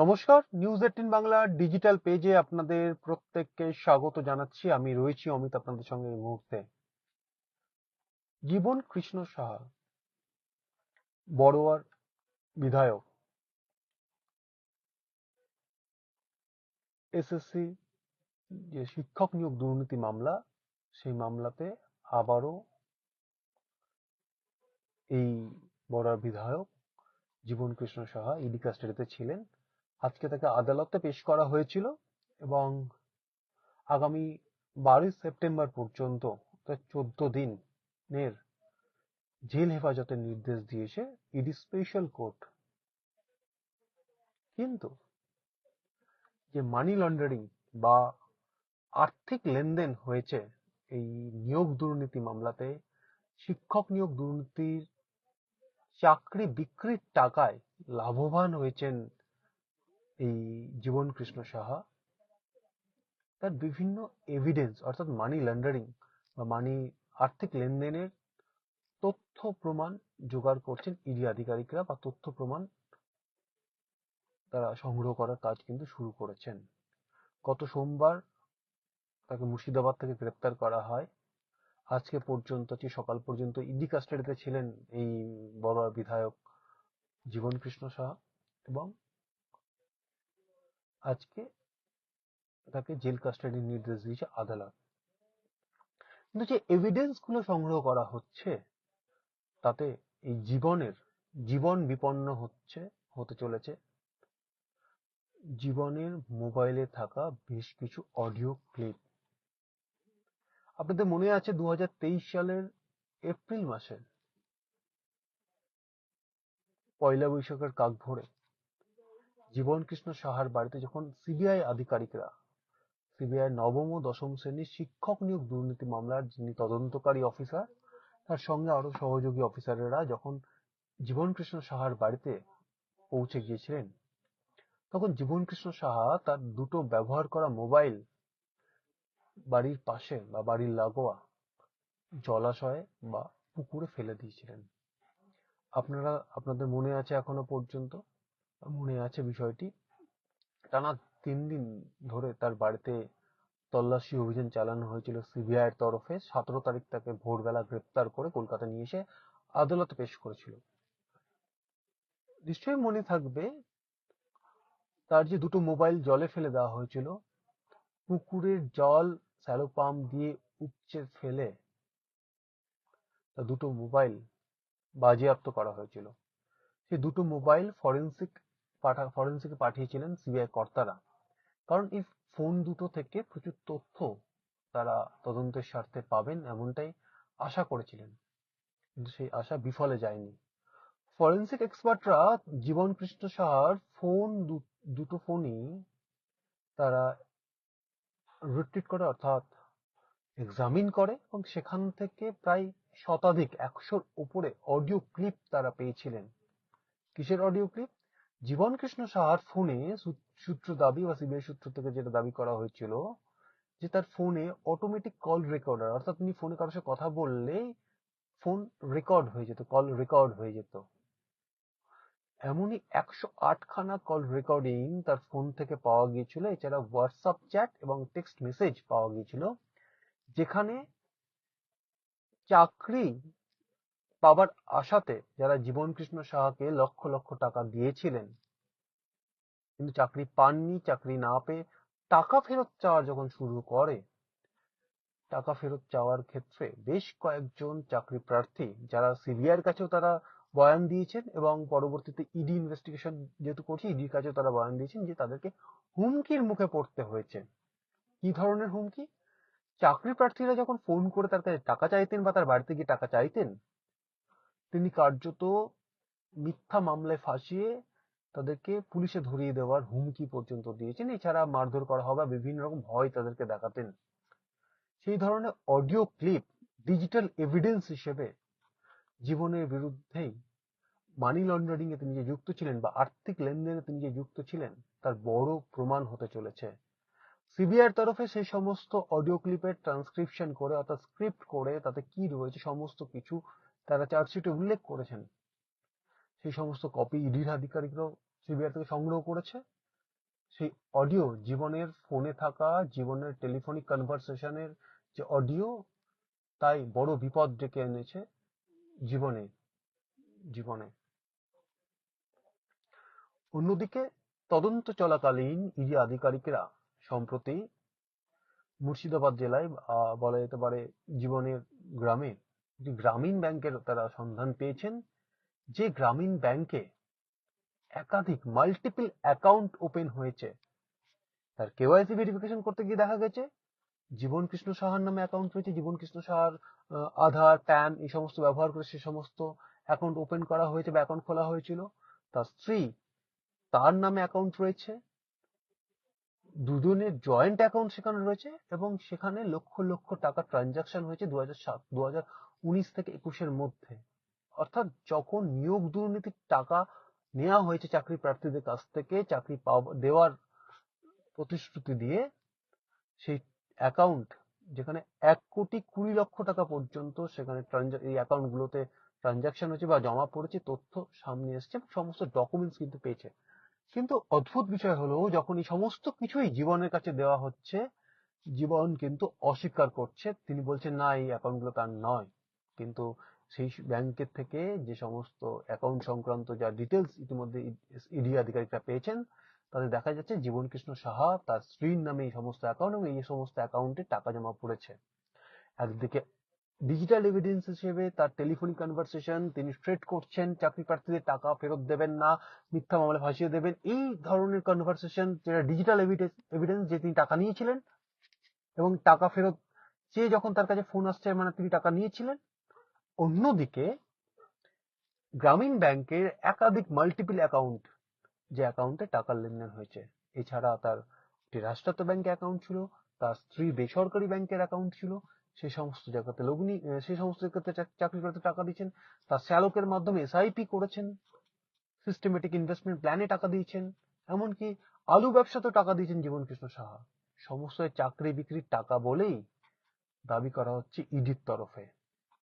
নমস্কার news eighteen Bangla digital পেজে আপনাদের প্রত্যেককে স্বাগত জানাচ্ছি। আমি রয়েছি অমিত আপনাদের সঙ্গে এই মুহূর্তে। জীবন কৃষ্ণ সাহা, বড়োয়ার বিধায়ক এসএসসি যে শিক্ষক নিয়োগ দুর্নীতি মামলা, সেই মামলাতে আবারও এই বড়ার বিধায়ক জীবন কৃষ্ণ সাহা ইডি কাস্টাডিতে ছিলেন। আজকে তাকে আদালতে পেশ করা হয়েছিল এবং আগামী বারোই সেপ্টেম্বর পর্যন্ত চোদ্দ দিনের জেল হেফাজতের নির্দেশ দিয়েছে ইডি স্পেশাল কোর্ট। কিন্তু যে মানি লন্ডারিং বা আর্থিক লেনদেন হয়েছে, এই নিয়োগ দুর্নীতি মামলাতে শিক্ষক নিয়োগ দুর্নীতির চাকরি বিক্রির টাকায় লাভবান হয়েছেন এই জীবন কৃষ্ণ সাহা, তার বিভিন্ন এভিডেন্স অর্থাৎ মানি লন্ডারিং বা মানি আর্থিক লেনদেনের তথ্য প্রমাণ জোগাড় করছেন ইডি আধিকারিকরা বা তথ্য প্রমাণ তারা সংগ্রহ করার কাজ কিন্তু শুরু করেছেন। গত সোমবার তাকে মুর্শিদাবাদ থেকে গ্রেপ্তার করা হয়। আজকে পর্যন্ত সকাল পর্যন্ত ইডি কাস্টাডিতে ছিলেন এই বড়ুয়া বিধায়ক জীবন কৃষ্ণ সাহা এবং আজকে তাকে জেল কাস্টাডির নির্দেশ দিয়েছে আদালত। কিন্তু যে এভিডেন্সগুলো সংগ্রহ করা হচ্ছে, তাতে এই জীবনের, জীবন বিপন্ন হচ্ছে, হতে চলেছে। জীবনের মোবাইলে থাকা বেশ কিছু অডিও ক্লিপ আপনাদের মনে আছে দু হাজার তেইশ সালের এপ্রিল মাসে পয়লা বৈশাখের কাক ভোরে? জীবন কৃষ্ণ সাহার বাড়িতে যখন সিবিআই আধিকারিকরা, সিবিআই নবম ও দশম শ্রেণির শিক্ষক নিয়োগ দুর্নীতি মামলার যিনি তদন্তকারী অফিসার, তার সঙ্গে আরও সহযোগী অফিসারেরা যখন জীবন কৃষ্ণ সাহার বাড়িতে পৌঁছে গিয়েছিলেন, তখন জীবন কৃষ্ণ সাহা তার দুটো ব্যবহার করা মোবাইল বাড়ির পাশে বা বাড়ির লাগোয়া জলাশয়ে বা পুকুরে ফেলে দিয়েছিলেন। আপনারা, আপনাদের মনে আছে এখনও পর্যন্ত? মনে আছে বিষয়টি। টানা তিন দিন ধরে তার বাড়িতে তল্লাশি অভিযান চালানো হয়েছিল সিবিআই এর তরফে। সতেরো তারিখ তাকে ভোরবেলা গ্রেপ্তার করে কলকাতা নিয়ে এসে আদালতে পেশ করেছিল। নিশ্চয়ই মনে থাকবে, তার যে দুটো মোবাইল জলে ফেলে দেওয়া হয়েছিল, পুকুরের জল, স্যালো পাম্প দিয়ে উপচে ফেলে দুটো মোবাইল বাজেয়াপ্ত করা হয়েছিল। সেই দুটো মোবাইল ফরেন্সিক ফরেন্সিকে পাঠিয়েছিলেন সিবিআই কর্তারা। কারণ এই ফোন দুটো থেকে প্রচুর তথ্য তারা তদন্তের স্বার্থে পাবেন এমনটাই আশা করেছিলেন। কিন্তু সেই আশা বিফলে যায়নি। ফরেন্সিক এক্সপার্টরা জীবন কৃষ্ণ সাহার ফোন দুটো ফোনই তারা রিট্রিট করে, অর্থাৎ এক্সামিন করে এবং সেখান থেকে প্রায় শতাধিক, একশোর উপরে অডিও ক্লিপ তারা পেয়েছিলেন। কিসের অডিও ক্লিপ জীবন কৃষ্ণ সাহার ফোনে সূত্র দাবি বা সিবিআই সূত্র থেকে যেটা দাবি করা হয়েছিল, যে তার ফোনে অটোমেটিক কল রেকর্ডার অর্থাৎ তিনি ফোনে কারোর সাথে কথা বললে ফোন রেকর্ড হয়ে যেত কল রেকর্ড হয়ে যেত। এমনই একশো আটখানা কল রেকর্ডিং তার ফোন থেকে পাওয়া গিয়েছিল, এছাড়া হোয়াটসঅ্যাপ চ্যাট এবং টেক্সট মেসেজ পাওয়া গিয়েছিল, যেখানে চাকরি পাবার আশাতে যারা জীবন কৃষ্ণ সাহাকে লক্ষ লক্ষ টাকা দিয়েছিলেন, কিন্তু চাকরি পাননি, চাকরি না পেয়ে টাকা ফেরত চাওয়া যখন শুরু করে, টাকা ফেরত চাওয়ার ক্ষেত্রে বেশ কয়েকজন চাকরি প্রার্থী যারা সিবিআইয়ের কাছেও তারা বয়ান দিয়েছেন এবং পরবর্তীতে ইডি ইনভেস্টিগেশন যেহেতু করছে ইডির কাছেও তারা বয়ান দিয়েছেন যে তাদেরকে হুমকির মুখে পড়তে হয়েছে। কি ধরনের হুমকি? চাকরি প্রার্থীরা যখন ফোন করে তার কাছে টাকা চাইতেন বা তার বাড়িতে গিয়ে টাকা চাইতেন তিনি কার্যত মিথ্যা মামলায় ফাঁসিয়ে তাদেরকে পুলিশে ধরিয়ে দেওয়ার হুমকি পর্যন্ত দিয়েছেন। এছাড়া মারধর করা হবে বিভিন্ন রকম ভয় তাদেরকে দেখাতেন। সেই ধরনের অডিও ক্লিপ ডিজিটাল এভিডেন্স হিসেবে জীবনের বিরুদ্ধেই মানি লন্ডারিং এ তিনি যে যুক্ত ছিলেন বা আর্থিক লেনদেনে তিনি যে যুক্ত ছিলেন, তার বড় প্রমাণ হতে চলেছে। সিবিআইয়ের তরফে সেই সমস্ত অডিও ক্লিপের ট্রান্সক্রিপশন করে অর্থাৎ স্ক্রিপ্ট করে তাতে কি রয়েছে, সমস্ত কিছু তারা চার্জশিটে উল্লেখ করেছেন। সেই সমস্ত কপি ইডির আধিকারিকরাও সিবিআই থেকে সংগ্রহ করেছে। সেই অডিও জীবনের ফোনে থাকা, জীবনের টেলিফোনিক কনভারসেশনের যে অডিও তাই বড় বিপদ ডেকে এনেছে জীবনে জীবনে। অন্যদিকে, তদন্ত চলাকালীন ইডি আধিকারিকরা সম্প্রতি মুর্শিদাবাদ জেলায় বলা যেতে পারে জীবনের গ্রামে একটি গ্রামীণ ব্যাংকের তারা সন্ধান পেয়েছেন, যে গ্রামীণ ব্যাংকে একাধিক মাল্টিপল অ্যাকাউন্ট ওপেন হয়েছে, তার কেওয়াইসি ভেরিফিকেশন করতে গিয়ে দেখা গেছে জীবন কৃষ্ণ সাহার নামে অ্যাকাউন্ট রয়েছে জীবন কৃষ্ণ সাহার আধার প্যান এই সমস্ত ব্যবহার করে সে সমস্ত অ্যাকাউন্ট ওপেন করা হয়েছে বা অ্যাকাউন্ট খোলা হয়েছিল, তার স্ত্রী তার নামে অ্যাকাউন্ট রয়েছে, দুজনের জয়েন্ট অ্যাকাউন্ট সেখানে রয়েছে এবং সেখানে লক্ষ লক্ষ টাকা ট্রানজাকশন হয়েছে দু হাজার উনিশ থেকে একুশের মধ্যে। অর্থাৎ যখন নিয়োগ দুর্নীতির টাকা নেওয়া হয়েছে চাকরি প্রার্থীদের কাছ থেকে, চাকরি দেওয়ার প্রতিশ্রুতি দিয়ে, সেই অ্যাকাউন্ট যেখানে এক কোটি কুড়ি লক্ষ টাকা পর্যন্ত সেখানে এই অ্যাকাউন্ট গুলোতে ট্রানজাকশন হয়েছে বা জমা পড়েছে, তথ্য সামনে এসছে সমস্ত ডকুমেন্টস কিন্তু পেয়েছে। কিন্তু অদ্ভুত বিষয় হলো, যখন এই সমস্ত কিছুই জীবনের কাছে দেওয়া হচ্ছে, জীবন কিন্তু অস্বীকার করছে। তিনি বলছেন, না, এই অ্যাকাউন্টগুলো তার নয়। কিন্তু সেই ব্যাংকের থেকে যে সমস্ত অ্যাকাউন্ট সংক্রান্ত যা ডিটেলস ইতিমধ্যে ইডি আধিকারিকরা পেয়েছেন, তাতে দেখা যাচ্ছে জীবন কৃষ্ণ সাহা তার স্ত্রীর নামে এই সমস্ত অ্যাকাউন্ট এবং এই সমস্ত অ্যাকাউন্টে টাকা জমা পড়েছে। একদিকে ডিজিটাল এভিডেন্স হিসেবে তার টেলিফোনিক কনভারসেশন তিনি স্ট্রেট করছেন, চাকরি প্রার্থীদের টাকা ফেরত দেবেন না, মিথ্যা মামলা ফাঁসিয়ে দেবেন, এই ধরনের কনভারসেশন যেটা ডিজিটাল এভিডেন্স যে তিনি টাকা নিয়েছিলেন এবং টাকা ফেরত চেয়ে যখন তার কাছে ফোন আসছে মানে তিনি টাকা নিয়েছিলেন অন্যদিকে, গ্রামীণ ব্যাংকের একাধিক মাল্টিপল অ্যাকাউন্ট যে অ্যাকাউন্টে টাকার লেনদেন হয়েছে। এছাড়া তার একটি রাষ্ট্রায়ত্ত ব্যাংকে অ্যাকাউন্ট ছিল, তার স্ত্রী বেসরকারি ব্যাংকের অ্যাকাউন্ট ছিল সেই সমস্ত জায়গাতে লগ্নি সেই সমস্ত জায়গাতে চাক- চাকরি করতে টাকা দিয়েছেন, তার শ্যালকের মাধ্যমে এসআইপি করেছেন সিস্টেমেটিক ইনভেস্টমেন্ট প্ল্যানে টাকা দিয়েছেন, এমনকি আলু ব্যবসাতেও টাকা দিয়েছেন জীবন কৃষ্ণ সাহা। সমস্ত চাকরি বিক্রির টাকা বলেই দাবি করা হচ্ছে ইডির তরফে।